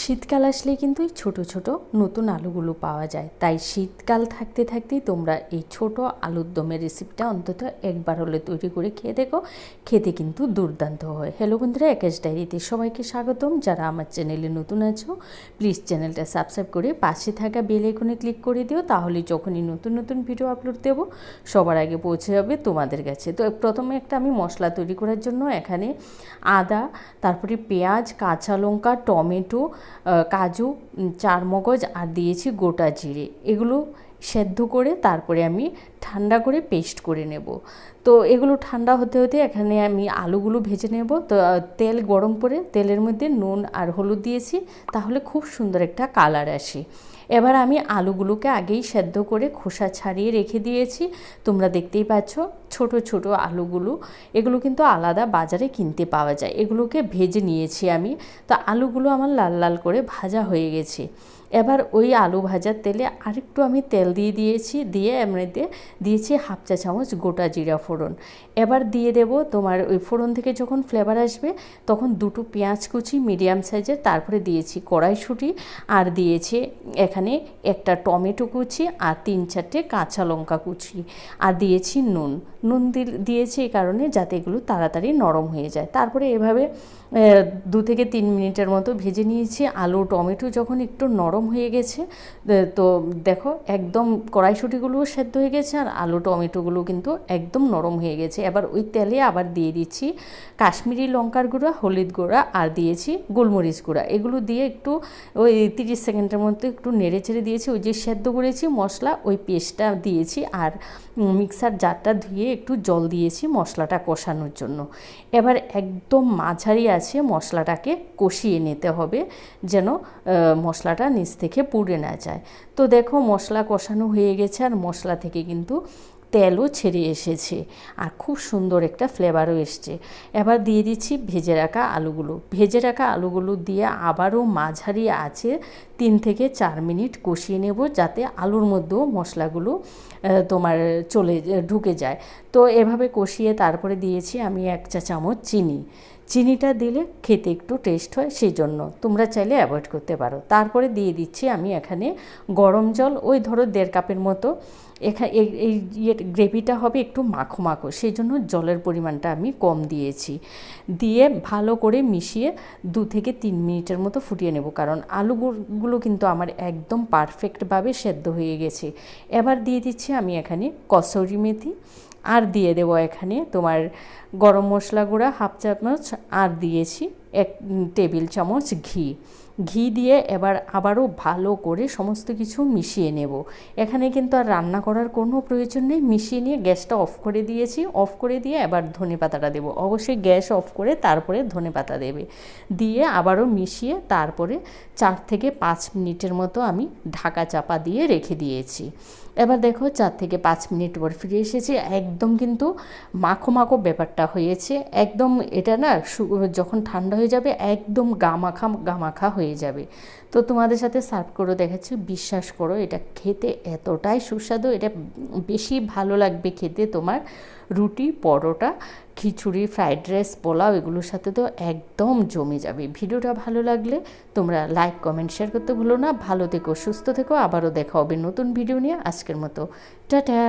শীতকাল আসলে কিন্তু এই ছোটো ছোটো নতুন আলুগুলো পাওয়া যায়। তাই শীতকাল থাকতে, থাকতেই তোমরা এই ছোট আলুর দমের রেসিপিটা অন্তত একবার হলে তৈরি করে খেয়ে দেখো। খেতে কিন্তু দুর্দান্ত হয়। হ্যালো বন্ধুরা, একেশ ডায়েরিতে সবাইকে স্বাগতম। যারা আমার চ্যানেলে নতুন আছো প্লিজ চ্যানেলটা সাবস্ক্রাইব করে পাশে থাকা বেল আইকনে ক্লিক করে দিও। তাহলে যখনই নতুন নতুন ভিডিও আপলোড দেবো, সবার আগে পৌঁছে যাবে তোমাদের কাছে। তো প্রথমে একটা আমি মশলা তৈরি করার জন্য এখানে আদা, তারপরে পেঁয়াজ, কাঁচা লঙ্কা, টমেটো কাজু চার চারমগজ আর দিয়েছি গোটা জিরে। এগুলো সেদ্ধ করে তারপরে আমি ঠান্ডা করে পেস্ট করে নেব। তো এগুলো ঠান্ডা হতে হতে এখানে আমি আলুগুলো ভেজে নেব। তো তেল গরম করে তেলের মধ্যে নুন আর হলুদ দিয়েছি, তাহলে খুব সুন্দর একটা কালার আসে। এবার আমি আলুগুলোকে আগেই সেদ্ধ করে খোসা ছাড়িয়ে রেখে দিয়েছি। তোমরা দেখতেই পাচ্ছ ছোট ছোট আলুগুলো। এগুলো কিন্তু আলাদা বাজারে কিনতে পাওয়া যায়। এগুলোকে ভেজে নিয়েছি আমি। তো, আলুগুলো আমার লাল লাল করে ভাজা হয়ে গেছে। এবার ওই আলু ভাজার তেলে আরেকটু আমি তেল দিয়ে দিয়েছি, দিয়ে এমনিতে দিয়েছি হাফ চা চামচ গোটা জিরা ফোড়ন। এবার দিয়ে দেব তোমার ওই ফোড়ন থেকে যখন ফ্লেভার আসবে, তখন দুটো পেঁয়াজ কুচি মিডিয়াম সাইজের তারপরে দিয়েছি কড়াইশুঁটি আর দিয়েছি এখানে একটা টমেটো কুচি আর তিন চারটে কাঁচা লঙ্কা কুচি। আর দিয়েছি নুন। নুন দিয়েছি এই কারণে যাতে এগুলো তাড়াতাড়ি নরম হয়ে যায়। তারপরে এভাবে দু থেকে তিন মিনিটের মতো ভেজে নিয়েছি আলু, টমেটো যখন একটু নরম হয়ে গেছে তো দেখো একদম কড়াইশুঁটিগুলোও সেদ্ধ হয়ে গেছে আর আলু টমেটোগুলো কিন্তু একদম নরম হয়ে গেছে। এবার ওই তেলে আবার দিয়ে দিচ্ছি কাশ্মীরি লঙ্কার গুঁড়া, হলুদ গুঁড়া আর দিয়েছি গোলমরিচ গুঁড়া। এগুলো দিয়ে একটু ওই তিরিশ সেকেন্ডের মধ্যে একটু নেড়ে চেড়ে দিয়েছি। ওই যে সেদ্ধ করেছি মশলা, ওই পেস্টটা দিয়েছি আর মিক্সার জারটা ধুয়ে একটু জল দিয়েছি মশলাটা কষানোর জন্য। এবার একদম মাঝারি আছে মশলাটাকে কষিয়ে নিতে হবে যেন মশলাটা নিচ থেকে পুড়ে না যায়। তো দেখো মশলা কষানো হয়ে গেছে আর মশলা থেকে কিন্তু তেলও ছেড়ে এসেছে আর খুব সুন্দর একটা ফ্লেভারও এসছে। এবার দিয়ে দিচ্ছি ভেজে রাখা আলুগুলো। ভেজে রাখা আলুগুলো দিয়ে আবারও মাঝারি আছে তিন থেকে চার মিনিট কষিয়ে নেব যাতে আলুর মধ্যেও মশলাগুলো তোমার চলে, ঢুকে যায়। তো এভাবে কষিয়ে তারপরে দিয়েছি আমি এক চা চামচ চিনি। চিনিটা দিলে খেতে একটু টেস্ট হয় সেই জন্য তোমরা চাইলে অ্যাভয়েড করতে পারো। তারপরে দিয়ে দিচ্ছি আমি এখানে গরম জল, ওই ধরো দেড় কাপের মতো। এখানে এই ইয়ে গ্রেভিটা হবে একটু মাখো মাখো সেই জন্য জলের পরিমাণটা আমি কম দিয়েছি। দিয়ে ভালো করে মিশিয়ে দু থেকে তিন মিনিটের মতো ফুটিয়ে নেব, কারণ আলুগুলো কিন্তু আমার একদম পারফেক্টভাবে সেদ্ধ হয়ে গেছে। এবার দিয়ে দিচ্ছি আমি এখানে কসৌরি মেথি। আর দিয়ে দেবো এখানে তোমার গরম মশলা গুঁড়া, হাফ চামচ আর দিয়েছি। এক টেবিল চামচ ঘি। ঘি দিয়ে এবার আবারও ভালো করে সমস্ত কিছু মিশিয়ে নেব। এখানে কিন্তু আর রান্না করার কোনো প্রয়োজন নেই। মিশিয়ে নিয়ে গ্যাসটা অফ করে দিয়েছি। অফ করে দিয়ে এবার ধনে পাতাটা দেবো। অবশ্যই গ্যাস অফ করে তারপরে ধনে পাতা দেবে। দিয়ে আবারও মিশিয়ে তারপরে চার থেকে পাঁচ মিনিটের মতো আমি ঢাকা চাপা দিয়ে রেখে দিয়েছি। এবার দেখো চার থেকে পাঁচ মিনিট পর ফিরে এসেছি। একদম কিন্তু মাখো মাখো ব্যাপারটা হয়েছে। একদম এটা না যখন ঠান্ডা হয়ে যাবে, একদম গামাখা গামাখা হয়ে যাবে। তো তোমাদের সাথে সার্ভ করে, দেখাচ্ছি, বিশ্বাস করো, এটা খেতে এতটাই সুস্বাদু, এটা বেশি ভালো লাগবে খেতে তোমার রুটি, পরোটা, খিচুড়ি ফ্রাইড রাইস পোলাও, এগুলোর সাথে তো একদম জমে যাবে। ভিডিওটা ভালো লাগলে তোমরা লাইক কমেন্ট শেয়ার করতে ভুলো না। ভালো থেকো, সুস্থ থেকো, আবারও দেখা হবে নতুন ভিডিও নিয়ে। আজকের মতো, টাটা!